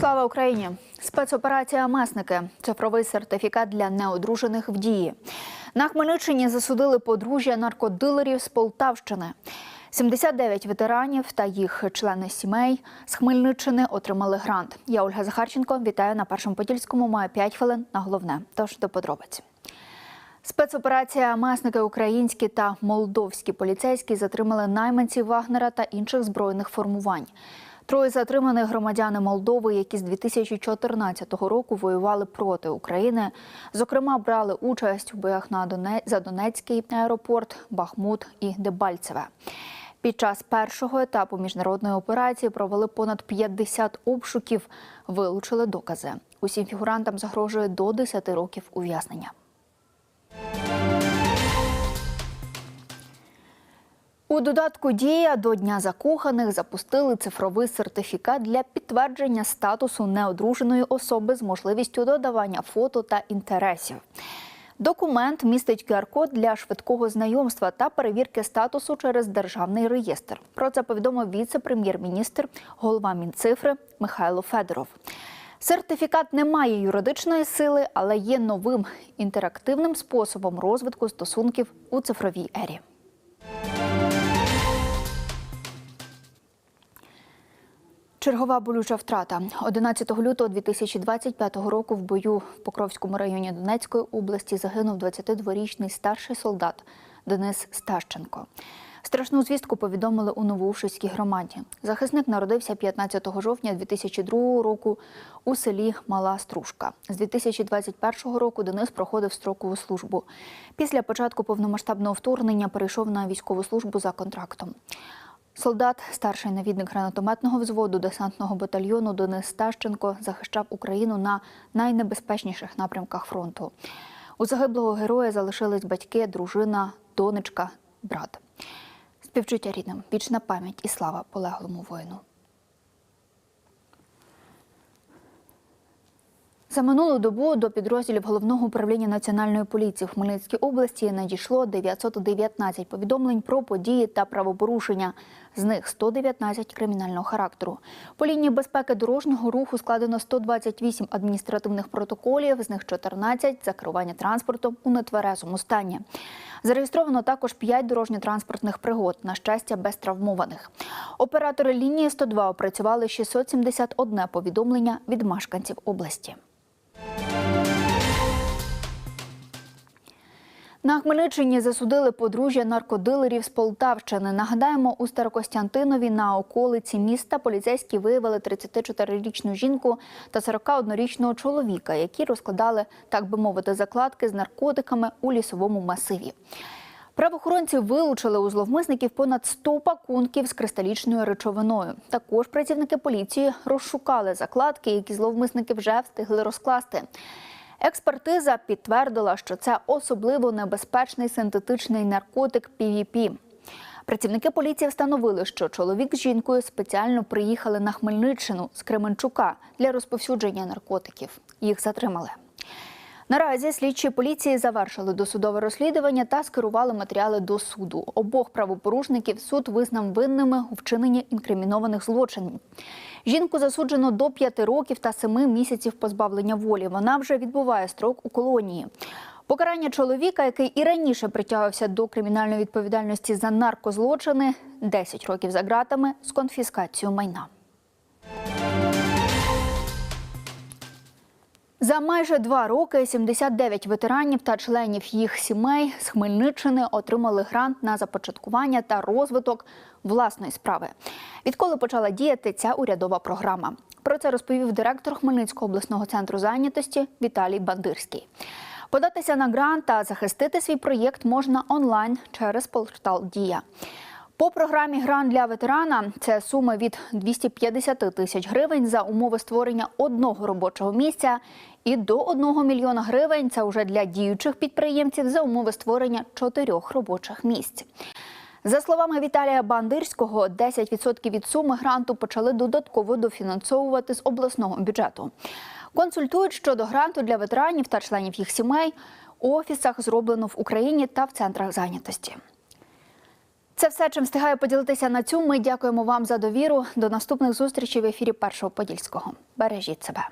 Слава Україні! Спецоперація Месники. Цифровий сертифікат для неодружених в дії. На Хмельниччині засудили подружжя наркодилерів з Полтавщини. 79 ветеранів та їх члени сімей з Хмельниччини отримали грант. Я Ольга Захарченко. Вітаю на першому подільському. Маю 5 хвилин на головне. Тож до подробиць. Спецоперація Месники українські та молдовські поліцейські затримали найманців Вагнера та інших збройних формувань. Троє затриманих громадяни Молдови, які з 2014 року воювали проти України. Зокрема, брали участь у боях на Доне... за Донецький аеропорт, Бахмут і Дебальцеве. Під час першого етапу міжнародної операції провели понад 50 обшуків, вилучили докази. Усім фігурантам загрожує до 10 років ув'язнення. У додатку Дія до Дня закоханих запустили цифровий сертифікат для підтвердження статусу неодруженої особи з можливістю додавання фото та інтересів. Документ містить QR-код для швидкого знайомства та перевірки статусу через державний реєстр. Про це повідомив віце-прем'єр-міністр, голова Мінцифри Михайло Федоров. Сертифікат не має юридичної сили, але є новим інтерактивним способом розвитку стосунків у цифровій ері. Чергова болюча втрата 11 лютого 2025 року в бою в Покровському районі Донецької області загинув 22-річний старший солдат Денис Стащенко. Страшну звістку повідомили у Новоушицькій громаді. Захисник народився 15 жовтня 2002 року у селі Мала Стружка. З 2021 року Денис проходив строкову службу. Після початку повномасштабного вторгнення перейшов на військову службу за контрактом. Солдат, старший навідник гранатометного взводу десантного батальйону Денис Стащенко захищав Україну на найнебезпечніших напрямках фронту. У загиблого героя залишились батьки, дружина, донечка, брат. Співчуття рідним, вічна пам'ять і слава полеглому воїну. За минулу добу до підрозділів головного управління національної поліції в Хмельницькій області надійшло 919 повідомлень про події та правопорушення. З них 119 кримінального характеру. По лінії безпеки дорожнього руху складено 128 адміністративних протоколів, з них 14 – за керування транспортом у нетверезому стані. Зареєстровано також 5 дорожньо-транспортних пригод, на щастя, без травмованих. Оператори лінії 102 опрацювали 671 повідомлення від мешканців області. На Хмельниччині засудили подружжя наркодилерів з Полтавщини. Нагадаємо, у Старокостянтинові на околиці міста поліцейські виявили 34-річну жінку та 41-річного чоловіка, які розкладали, так би мовити, закладки з наркотиками у лісовому масиві. Правоохоронці вилучили у зловмисників понад 100 пакунків з кристалічною речовиною. Також працівники поліції розшукали закладки, які зловмисники вже встигли розкласти. Експертиза підтвердила, що це особливо небезпечний синтетичний наркотик PVP. Працівники поліції встановили, що чоловік з жінкою спеціально приїхали на Хмельниччину з Кременчука для розповсюдження наркотиків. Їх затримали. Наразі слідчі поліції завершили досудове розслідування та скерували матеріали до суду. Обох правопорушників суд визнав винними у вчиненні інкримінованих злочинів. Жінку засуджено до 5 років та 7 місяців позбавлення волі. Вона вже відбуває строк у колонії. Покарання чоловіка, який і раніше притягувався до кримінальної відповідальності за наркозлочини, 10 років за ґратами з конфіскацією майна. За майже два роки 79 ветеранів та членів їх сімей з Хмельниччини отримали грант на започаткування та розвиток власної справи. Відколи почала діяти ця урядова програма? Про це розповів директор Хмельницького обласного центру зайнятості Віталій Бандирський. Податися на грант та захистити свій проєкт можна онлайн через портал Дія. По програмі Грант для ветерана це сума від 250 тисяч гривень за умови створення одного робочого місця і до 1 мільйона гривень це вже для діючих підприємців за умови створення чотирьох робочих місць. За словами Віталія Бандирського, 10% від суми гранту почали додатково дофінансовувати з обласного бюджету. Консультують щодо гранту для ветеранів та членів їх сімей у офісах зроблено в Україні та в центрах зайнятості. Це все, чим встигаю поділитися на цю. Ми дякуємо вам за довіру. До наступних зустрічей в ефірі Першого Подільського. Бережіть себе.